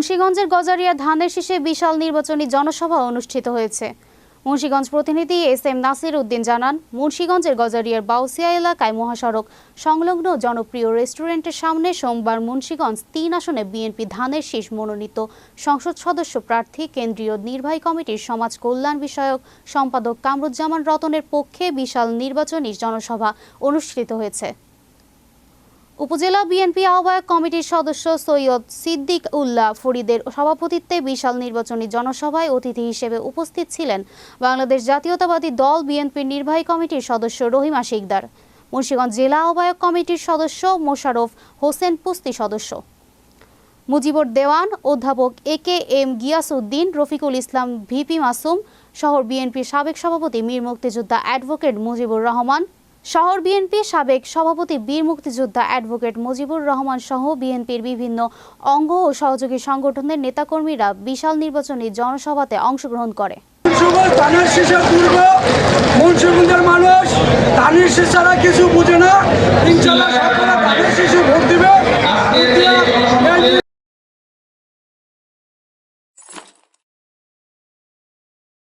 মুন্সীগঞ্জের গজারিয়া ধানের শীষে বিশাল নির্বাচনী জনসভা অনুষ্ঠিত হয়েছে। মুন্সীগঞ্জ প্রতিনিধি এস এম নাসির উদ্দিন জানান, মুন্সীগঞ্জের গজারিয়ার বাউসিয়া এলাকায় মহাসড়ক সংলগ্ন জনপ্রিয় রেস্টুরেন্টের সামনে সোমবার মুন্সীগঞ্জ তিন আসনে বিএনপি ধানের শীষ মনোনীত সংসদ সদস্য প্রার্থী, কেন্দ্রীয় নির্বাহী কমিটির সমাজ কল্যাণ বিষয়ক সম্পাদক কামরুজ্জামান রতনের পক্ষে বিশাল নির্বাচনী জনসভা অনুষ্ঠিত হয়েছে। উপজেলা বিএনপি আহ্বায়ক কমিটির সদস্য সৈয়দ সিদ্দিক উল্লাহ ফরিদের সভাপতিত্বে বিশাল নির্বাচনী জনসভায় অতিথি হিসেবে উপস্থিত ছিলেন বাংলাদেশ জাতীয়তাবাদী দল বিএনপির নির্বাহী কমিটির সদস্য রহিমা শিকদার, মুন্সিগঞ্জ জেলা আহ্বায়ক কমিটির সদস্য মোশাররফ হোসেন পুস্তি সদস্য। মুজিবুর দেওয়ান, অধ্যাপক A K M Giasuddin, Rafiqul Islam VP Masum, শহর বিএনপির সাবেক সভাপতি মীর মুক্তিযোদ্ধা অ্যাডভোকেট মুজিবুর রহমান শহর বিএনপি সাবেক সভাপতি বীর মুক্তিযোদ্ধা অ্যাডভোকেট মুজিবুর রহমান সহ বিএনপির বিভিন্ন অঙ্গ ও সহযোগী সংগঠনের নেতাকর্মীরা বিশাল নির্বাচনী জনসভাতে অংশগ্রহণ করে। মানুষ ছাড়া কিছু বুঝে না